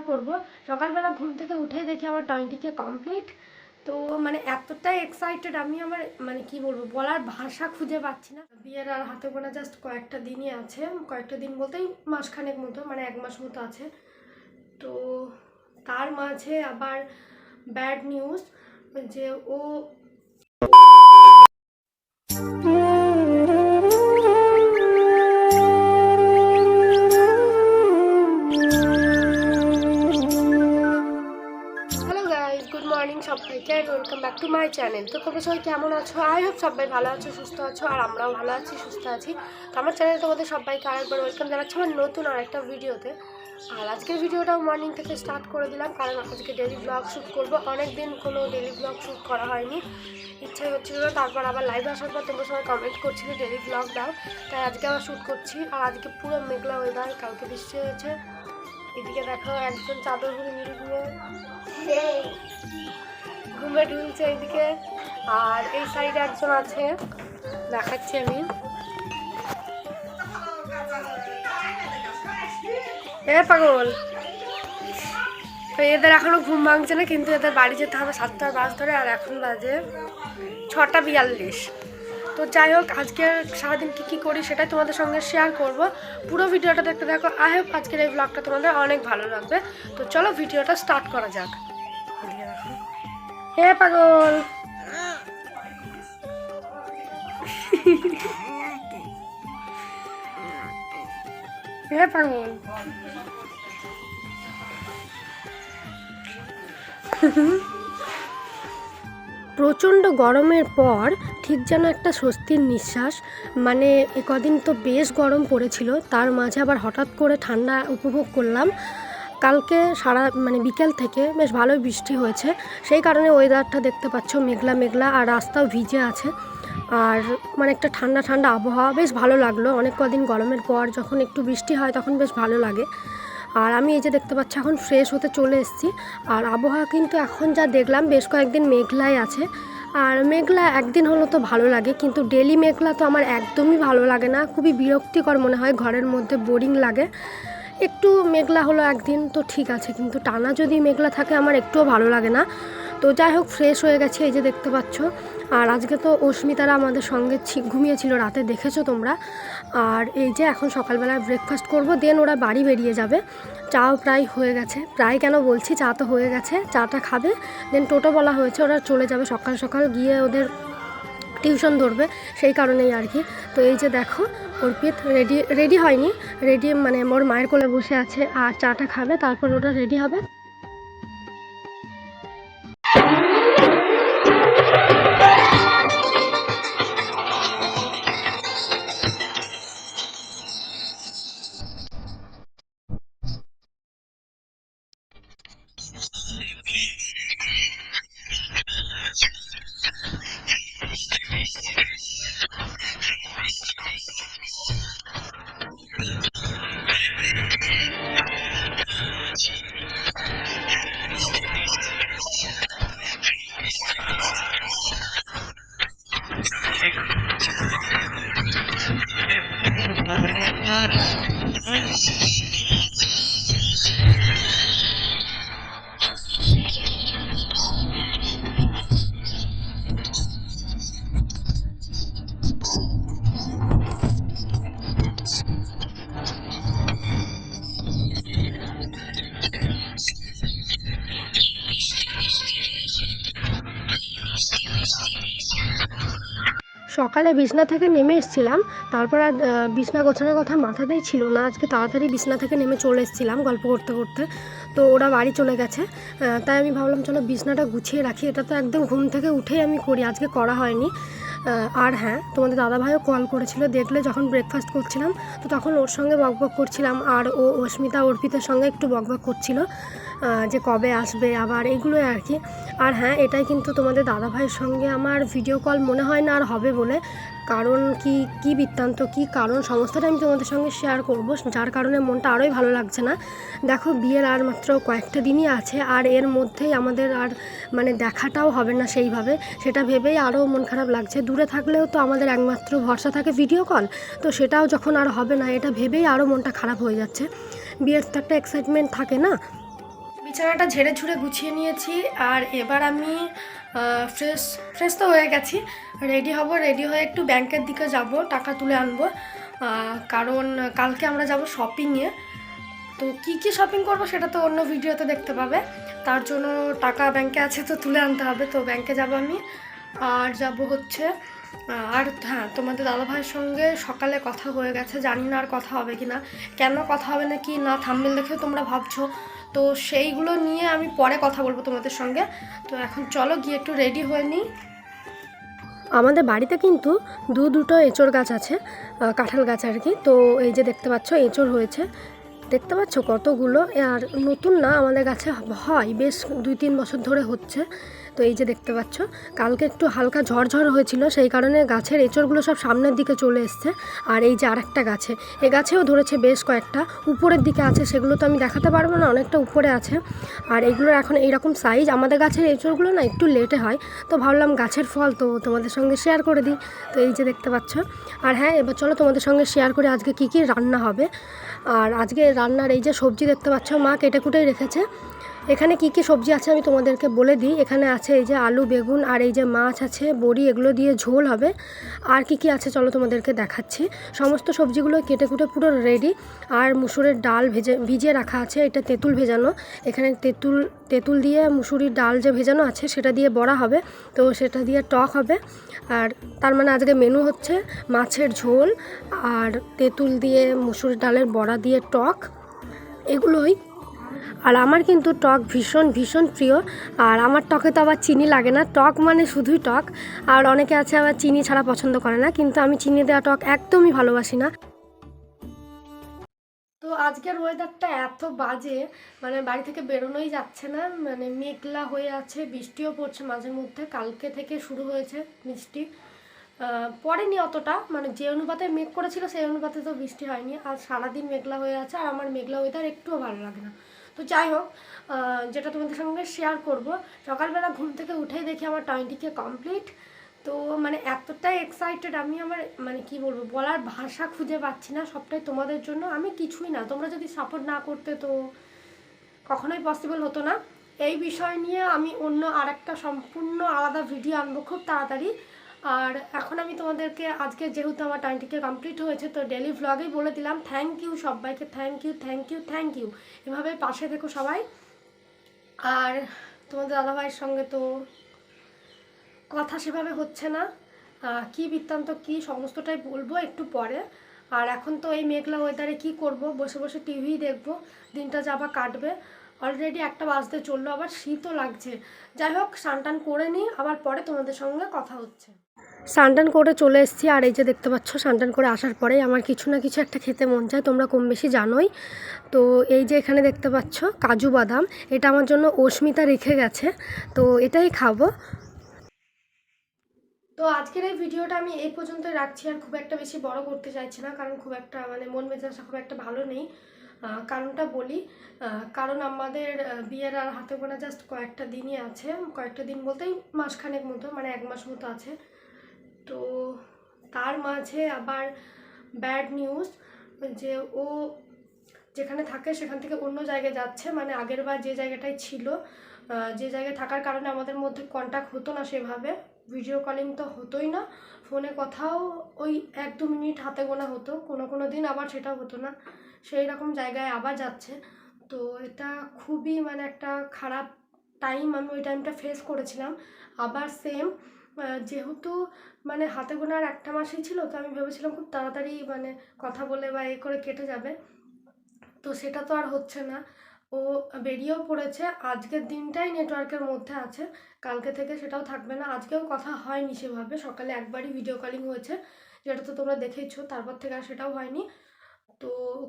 Share করব। সকালবেলা ঘুম থেকে উঠেই দেখি আমার টোয়েন্টিকে কমপ্লিট তো মানে এতটাই এক্সাইটেড আমি আমার মানে কি বলব, বলার ভাষা খুঁজে পাচ্ছি না। বিয়ের আর হাতে গোনা জাস্ট কয়েকটা দিনই আছে। কয়েকটা দিন বলতেই মাসখানেক মতো মানে এক মাস মতো আছে। তো তার মাঝে আবার ব্যাড নিউজ যে ও মাই চ্যানেল। তো তোমরা সবাই কেমন আছো? আই হোপ সবাই ভালো আছো, সুস্থ আছো, আর আমরাও ভালো আছি, সুস্থ আছি। তো আমার চ্যানেলে তোমাদের সবাইকে আরেকবার ওয়েলকাম জানাচ্ছি আমার নতুন আরেকটা ভিডিওতে আর আজকের ভিডিওটাও মর্নিং থেকে স্টার্ট করে দিলাম, কারণ আজকে ডেলি ব্লগ শ্যুট করব। অনেক দিন কোনো ডেলি ব্লগ শ্যুট করা হয়নি। ইচ্ছাই হচ্ছিল, তারপর আবার লাইভ আসার পর তোমরা সবাই কমেন্ট করছিলে ডেলি ব্লগ দাও। তাই আজকে আবার শ্যুট করছি। আর আজকে পুরো মেঘলা ওয়েদার কালকে বৃষ্টি হয়েছে। এদিকে দেখো একজন চাদর ঘুরে ঘুরে ঢুলছে এইদিকে। আর এই সাইডে একজন আছে, দেখাচ্ছি আমি। পাগল। তো এদের এখনও ঘুম ভাঙছে না, কিন্তু এদের বাড়ি যেতে হবে সাতটার বাস ধরে, আর এখন বাজে ছটা বিয়াল্লিশ। তো যাই হোক, আজকে সারাদিন কী কী করি সেটাই তোমাদের সঙ্গে শেয়ার করব। পুরো ভিডিওটা দেখতে দেখো আই হোপ আজকের এই ব্লগটা তোমাদের অনেক ভালো লাগবে। তো চলো ভিডিওটা স্টার্ট করা যাক। হে পাগল। হে পাগল। প্রচণ্ড গরমের পর ঠিক যেন একটা স্বস্তির নিঃশ্বাস মানে কদিন তো বেশ গরম পড়েছিল, তার মাঝে আবার হঠাৎ করে ঠান্ডা উপভোগ করলাম। কালকে সারা মানে বিকেল থেকে বেশ ভালোই বৃষ্টি হয়েছে। সেই কারণে ওয়েদারটা দেখতে পাচ্ছ মেঘলা মেঘলা আর রাস্তাও ভিজে আছে। আর মানে একটা ঠান্ডা ঠান্ডা আবহাওয়া, বেশ ভালো লাগল। অনেক কদিন গরমের পর যখন একটু বৃষ্টি হয় তখন বেশ ভালো লাগে। আর আমি এই যে দেখতে পাচ্ছি এখন ফ্রেশ হতে চলে এসেছি। আর আবহাওয়া কিন্তু এখন যা দেখলাম বেশ কয়েকদিন মেঘলাই আছে। আর মেঘলা একদিন হলো তো ভালো লাগে, কিন্তু ডেলি মেঘলা তো আমার একদমই ভালো লাগে না। খুবই বিরক্তিকর মনে হয়, ঘরের মধ্যে বোরিং লাগে। একটু মেঘলা হলো একদিন, তো ঠিক আছে। কিন্তু টানা যদি মেঘলা থাকে, আমার একটুও ভালো লাগে না। তো যাই হোক ফ্রেশ হয়ে গেছে, এই যে দেখতে পাচ্ছ। আর আজকে তো অস্মিতারা আমাদের সঙ্গে ঘুমিয়েছিল, রাতে দেখেছ তোমরা? আর এই যে এখন সকালবেলায় ব্রেকফাস্ট করব দেন ওরা বাড়ি বেরিয়ে যাবে। চাও প্রায় হয়ে গেছে। প্রায় কেন বলছি? চা তো হয়ে গেছে। চাটা খাবে। দেন টোটো বলা হয়েছে, ওরা চলে যাবে সকাল সকাল। গিয়ে ওদের টিউশন ধরবে, সেই কারণেই আর কি। তো এই যে দেখো, অর্পিত রেডি রেডি হয়নি। রেডি মানে ওর মায়ের কোলে বসে আছে আর চাটা খাবে, তারপর ওটা রেডি হবে। Thank you. সকালে বিছনা থেকে নেমে এসেছিলাম, তারপর আর বিছনা গোছানোর কথা মাথাতেই ছিল না। আজকে তাড়াতাড়ি বিছনা থেকে নেমে চলে এসেছিলাম গল্প করতে করতে। তো ওরা বাড়ি চলে গেছে তাই আমি ভাবলাম চলো বিছনাটা গুছিয়ে রাখি। এটা তো একদম ঘুম থেকে উঠেই আমি করি, আজকে করা হয়নি। আর হ্যাঁ তোমাদের দাদাভাইও কল করেছিল, দেখলে যখন ব্রেকফাস্ট করছিলাম, তো তখন ওর সঙ্গে বকবক করছিলাম, আর ও অস্মিতা অর্পিতের সঙ্গে একটু বকবক করছিল যে কবে আসবে, আবার এগুলোই আর কি। আর হ্যাঁ এটাই কিন্তু তোমাদের দাদাভাইয়ের সঙ্গে আমার ভিডিও কল মনে হয় না আর হবে বলে। কারণ কি কি বৃত্তান্ত, কি কারণ, সমস্তটা আমি তোমাদের সঙ্গে শেয়ার করব। যার কারণে মনটা আরোই ভালো লাগছে না। দেখো, বিয়ের আর মাত্র কয়েকটা দিনই আছে, আর এর মধ্যেই আমাদের আর মানে দেখাটাও হবে না সেইভাবে। সেটা ভেবেই আরও মন খারাপ লাগছে। দূরে থাকলেও তো আমাদের একমাত্র ভরসা থাকে ভিডিও কল তো সেটাও যখন আর হবে না, এটা ভেবেই আরও মনটা খারাপ হয়ে যাচ্ছে। বিয়ের তো একটা এক্সাইটমেন্ট থাকে না। বিছানাটা ঝেড়ে ঝুড়ে গুছিয়ে নিয়েছি আর এবার আমি ফ্রেশ ফ্রেশ তো হয়ে গেছি। রেডি হব, রেডি হয়ে একটু ব্যাংকের দিকে যাব, টাকা তুলে আনব। কারণ কালকে আমরা যাব শপিংয়ে। তো কি কি শপিং করব সেটা তো অন্য ভিডিওতে দেখতে পাবে। তার জন্য টাকা ব্যাংকে আছে তো তুলে আনতে হবে, তো ব্যাংকে যাব আমি। আর যাব হচ্ছে আর হ্যাঁ তোমাদের দাদাভাইয়ের সঙ্গে সকালে কথা হয়ে গেছে, জানি না আর কথা হবে কি না কেন কথা হবে না, কি না থাম্বেল দেখেও তোমরা ভাবছ? তো সেইগুলো নিয়ে আমি পরে কথা বলব তোমাদের সঙ্গে। তো এখন চলো গিয়ে একটু রেডি হয়ে নিই। আমাদের বাড়িতে কিন্তু দু দুটো এঁচড় গাছ আছে কাঁঠাল গাছ আর কি। তো এই যে দেখতে পাচ্ছ, এঁচড় হয়েছে। দেখতে পাচ্ছ কতগুলো? আর নতুন না আমাদের গাছে হয়, বেশ দুই তিন বছর ধরে হচ্ছে। তো এই যে দেখতে পাচ্ছ, কালকে একটু হালকা ঝড়ঝড় হয়েছিল, সেই কারণে গাছের এঁচড়গুলো সব সামনের দিকে চলে এসছে। আর এই যে আরেকটা গাছে, এ গাছেও ধরেছে বেশ কয়েকটা, উপরের দিকে আছে, সেগুলো তো আমি দেখাতে পারব না, অনেকটা উপরে আছে। আর এগুলোর এখন এইরকম সাইজ আমাদের গাছের এঁচড়গুলো না একটু লেটে হয়, তো ভাবলাম গাছের ফল তো তোমাদের সঙ্গে শেয়ার করে দিই। তো এই যে দেখতে পাচ্ছ, আর হ্যাঁ এবার চলো তোমাদের সঙ্গে শেয়ার করে আজকে কী কী রান্না হবে। আর আজকে রান্নার এই যে সবজি দেখতে পাচ্ছ, মা কেটে কুটেই রেখেছে। এখানে কি কি সবজি আছে আমি তোমাদেরকে বলে দিই। এখানে আছে এই যে আলু, বেগুন আর এই যে মাছ আছে, বড়ি এগুলো দিয়ে ঝোল হবে। আর কি কি আছে চলো তোমাদেরকে দেখাচ্ছি। সমস্ত সবজিগুলো কেটে কুটে পুরো রেডি আর মুসুরের ডাল ভেজে, ভিজিয়ে রাখা আছে, এটা তেঁতুল ভেজানো। এখানে তেঁতুল তেঁতুল দিয়ে মুসুরির ডাল যে ভেজানো আছে, সেটা দিয়ে বড়া হবে। তো সেটা দিয়ে টক হবে। আর তার মানে আজকে মেনু হচ্ছে মাছের ঝোল আর তেঁতুল দিয়ে মুসুর ডালের বড়া দিয়ে টক। এগুলোই আর আমার কিন্তু টক ভীষণ ভীষণ প্রিয়। আর আমার টকে তো আবার চিনি লাগে না। টক মানে শুধুই টক। আর অনেকে আছে আবার চিনি ছাড়া পছন্দ করে না, কিন্তু আমি চিনি দেওয়া টক একদমই ভালোবাসি না। তো আজকের ওয়েদারটা এত বাজে মানে বাড়ি থেকে বেরোনোই যাচ্ছে না মানে মেঘলা হয়ে আছে, বৃষ্টিও পড়ছে মাঝে মধ্যে, কালকে থেকে শুরু হয়েছে বৃষ্টি। পড়েনি অতটা মানে যে অনুপাতে মেঘ করেছিল সেই অনুপাতে তো বৃষ্টি হয়নি। আর সারাদিন মেঘলা হয়ে আছে, আর আমার মেঘলা ওয়েদার একটুও ভালো লাগে না। তো যাই হোক যেটা তোমাদের সঙ্গে শেয়ার করব, সকালবেলা ঘুম থেকে উঠেই দেখি আমার টোয়েন্টিকে কমপ্লিট তো মানে এতটাই এক্সাইটেড আমি আমার মানে কি বলব, বলার ভাষা খুঁজে পাচ্ছি না, সবটাই তোমাদের জন্য। আমি কিছুই না, তোমরা যদি সাপোর্ট না করতে তো কখনোই পসিবল হতো না। এই বিষয় নিয়ে আমি অন্য আরেকটা সম্পূর্ণ আলাদা ভিডিও আনব খুব তাড়াতাড়ি। আর এখন আমি তোমাদেরকে আজকে যেহেতু আমার টাইমটিকে কমপ্লিট হয়েছে, তো ডেলি ভ্লগেই বলে দিলাম থ্যাংক ইউ সবাইকে thank you thank you thank you এভাবে পাশে থেকো সবাই। আর তোমাদের দাদাভাইয়ের সঙ্গে তো কথা সেভাবে হচ্ছে না। কি বৃত্তান্ত, কি সমস্তটাই বলব একটু পরে। আর এখন তো এই মেঘলা ওয়েদারে কি করব? বসে বসে টিভি দেখব, দিনটা যাবা কাটবে। অলরেডি একটা বাজতে চলল, আবার শীতও লাগছে। যাই হোক স্নান করে নিই, আবার পরে তোমাদের সঙ্গে কথা হচ্ছে। স্নান করে চলে এসেছি, আর এই যে দেখতে পাচ্ছ স্নান করে আসার পরেই আমার কিছু না কিছু একটা খেতে মন চায়, তোমরা কম বেশি জানোই। তো এই যে এখানে দেখতে পাচ্ছ, কাজু বাদাম, এটা আমার জন্য অস্মিতা রেখে গেছে। তো এটাই খাব। তো আজকের এই ভিডিওটা আমি এই পর্যন্ত রাখছি, আর খুব একটা বেশি বড় করতে চাইছি না, কারণ খুব একটা মানে মন মেজাজটা খুব একটা ভালো নেই। কারণটা বলি। কারণ আমাদের বিয়ের আর হাতে গোনা জাস্ট কয়েকটা দিনই আছে। কয়েকটা দিন বলতেই মাসখানেক মতো মানে এক মাস মতো আছে। তো তার মাঝে আবার ব্যাড নিউজ যে ও যেখানে থাকে সেখান থেকে অন্য জায়গায় যাচ্ছে। মানে আগের বার যে জায়গাটায় ছিল যে জায়গায় থাকার কারণে আমাদের মধ্যে কন্ট্যাক্ট হতো না সেভাবে। ভিডিও কলিং তো হতোই না। ফোনে কথাও ওই এক দু মিনিট হাতে গোনা হতো। কোনো কোনো দিন আবার সেটাও হতো না। সেই রকম জায়গায় আবার যাচ্ছে। তো এটা খুবই মানে একটা খারাপ টাইম আমি ওই টাইমটা ফেস করেছিলাম। আবার সেম যেহেতু মানে হাতে গোনার একটা মাসই ছিল, তো আমি ভেবেছিলাম খুব তাড়াতাড়ি মানে কথা বলে বা এ করে কেটে যাবে। তো সেটা তো আর হচ্ছে না। ও বেরিয়েও পড়েছে, আজকের দিনটাই নেটওয়ার্কের মধ্যে আছে। কালকে থেকে সেটাও থাকবে না। আজকেও কথা হয়নি সেভাবে, সকালে একবারই ভিডিও কলিং হয়েছে, যেটা তো তোমরা দেখেইছো, তারপর থেকে আর সেটাও হয়নি। তো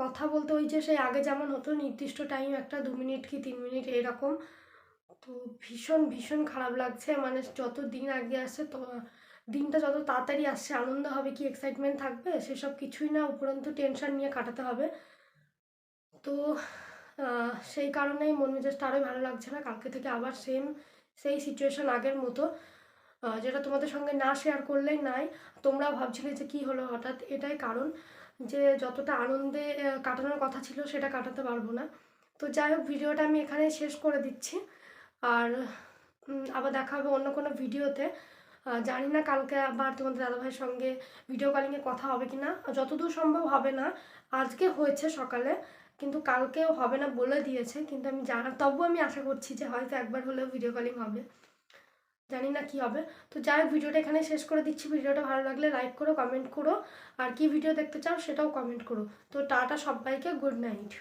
কথা বলতে ওই যে সেই আগে যেমন হতো নির্দিষ্ট টাইম একটা দু মিনিট কি তিন মিনিট এরকম, তো ভীষণ ভীষণ খারাপ লাগছে। মানে যত দিন আগে আসছে তো দিনটা যত তাড়াতাড়ি আসছে আনন্দ হবে কি এক্সাইটমেন্ট থাকবে, সেসব কিছুই না, উপরন্তু টেনশন নিয়ে কাটাতে হবে। তো সেই কারণেই মন মেজাজটা আরোই ভালো লাগছে না। কালকে থেকে আবার সেম সেই সিচুয়েশন আগের মতো। যেটা তোমাদের সঙ্গে না শেয়ার করলেই নাই। তোমরা ভাবছিলে যে কি হলো হঠাৎ, এটাই কারণ। যে যতটা আনন্দে কাটানোর কথা ছিল সেটা কাটাতে পারব না। তো যাই হোক, ভিডিওটা আমি এখানে শেষ করে দিচ্ছি। আর আবার দেখা হবে অন্য কোনো ভিডিওতে। জানি না কালকে আবার তোমাদের দাদাভাইয়ের সঙ্গে ভিডিও কলিংয়ে কথা হবে কি না যতদূর সম্ভব হবে না। আজকে হয়েছে সকালে, কিন্তু কালকেও হবে না বলে দিয়েছে। কিন্তু আমি জানা, তবুও আমি আশা করছি যে হয়তো একবার হলেও ভিডিও কলিং হবে। জানি না কি হবে। তো যাই হোক, ভিডিওটা এখানে শেষ করে দিচ্ছি। ভিডিওটা ভালো লাগলে লাইক করো কমেন্ট করো। আর কি ভিডিও দেখতে চাও সেটাও কমেন্ট করো। তো টাটা সবাইকে গুড নাইট